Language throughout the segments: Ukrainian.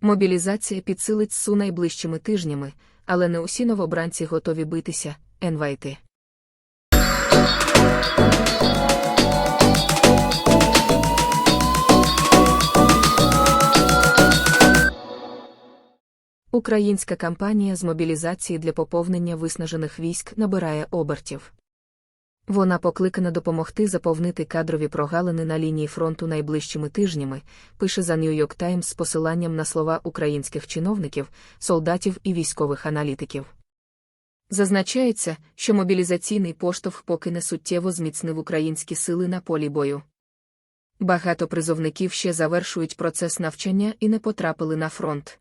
Мобілізація підсилить СУ найближчими тижнями, але не усі новобранці готові битися, НВТ. Українська кампанія з мобілізації для поповнення виснажених військ набирає обертів. Вона покликана допомогти заповнити кадрові прогалини на лінії фронту найближчими тижнями, пише за New York Times з посиланням на слова українських чиновників, солдатів і військових аналітиків. Зазначається, що мобілізаційний поштовх поки не суттєво зміцнив українські сили на полі бою. Багато призовників ще завершують процес навчання і не потрапили на фронт.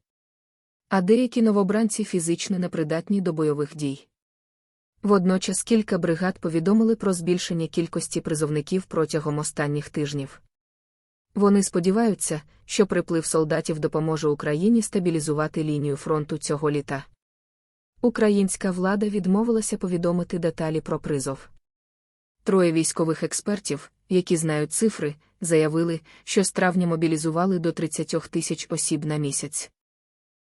А деякі новобранці фізично непридатні до бойових дій. Водночас кілька бригад повідомили про збільшення кількості призовників протягом останніх тижнів. Вони сподіваються, що приплив солдатів допоможе Україні стабілізувати лінію фронту цього літа. Українська влада відмовилася повідомити деталі про призов. Троє військових експертів, які знають цифри, заявили, що з травня мобілізували до 30 тисяч осіб на місяць.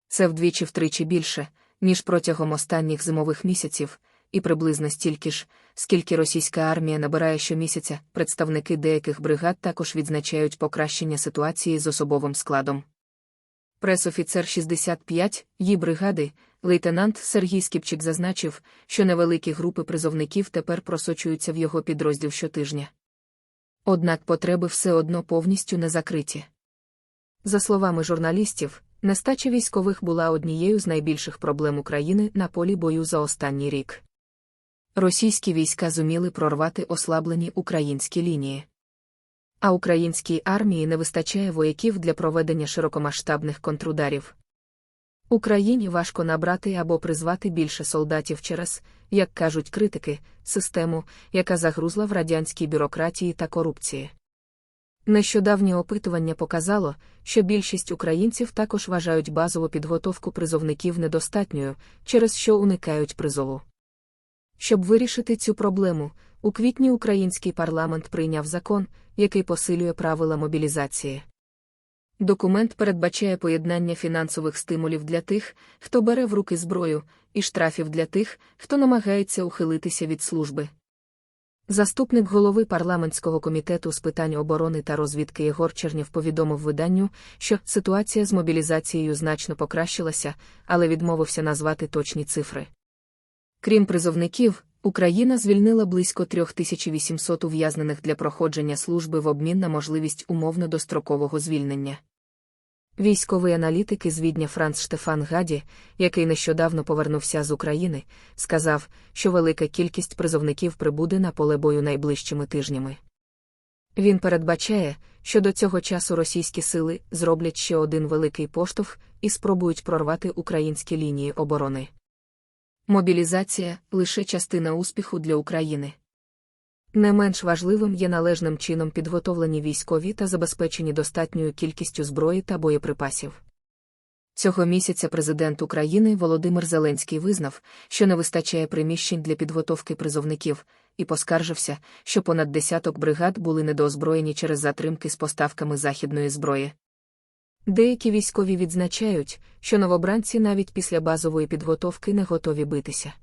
Це вдвічі втричі більше, ніж протягом останніх зимових місяців, і приблизно стільки ж, скільки російська армія набирає щомісяця, представники деяких бригад також відзначають покращення ситуації з особовим складом. Пресофіцер 65 її бригади, лейтенант Сергій Скіпчик зазначив, що невеликі групи призовників тепер просочуються в його підрозділ щотижня. Однак потреби все одно повністю не закриті. За словами журналістів, нестача військових була однією з найбільших проблем України на полі бою за останній рік. Російські війська зуміли прорвати ослаблені українські лінії. А українській армії не вистачає вояків для проведення широкомасштабних контрударів. Україні важко набрати або призвати більше солдатів через, як кажуть критики, систему, яка загрузла в радянській бюрократії та корупції. Нещодавнє опитування показало, що більшість українців також вважають базову підготовку призовників недостатньою, через що уникають призову. Щоб вирішити цю проблему, у квітні український парламент прийняв закон, який посилює правила мобілізації. Документ передбачає поєднання фінансових стимулів для тих, хто бере в руки зброю, і штрафів для тих, хто намагається ухилитися від служби. Заступник голови парламентського комітету з питань оборони та розвідки Єгор Чернєв повідомив виданню, що ситуація з мобілізацією значно покращилася, але відмовився назвати точні цифри. Крім призовників, Україна звільнила близько 3800 ув'язнених для проходження служби в обмін на можливість умовно дострокового звільнення. Військовий аналітик із Відня Франц Штефан Гаді, який нещодавно повернувся з України, сказав, що велика кількість призовників прибуде на поле бою найближчими тижнями. Він передбачає, що до цього часу російські сили зроблять ще один великий поштовх і спробують прорвати українські лінії оборони. Мобілізація лише частина успіху для України. Не менш важливим є належним чином підготовлені військові та забезпечені достатньою кількістю зброї та боєприпасів. Цього місяця президент України Володимир Зеленський визнав, що не вистачає приміщень для підготовки призовників, і поскаржився, що понад десяток бригад були недоозброєні через затримки з поставками західної зброї. Деякі військові відзначають, що новобранці навіть після базової підготовки не готові битися.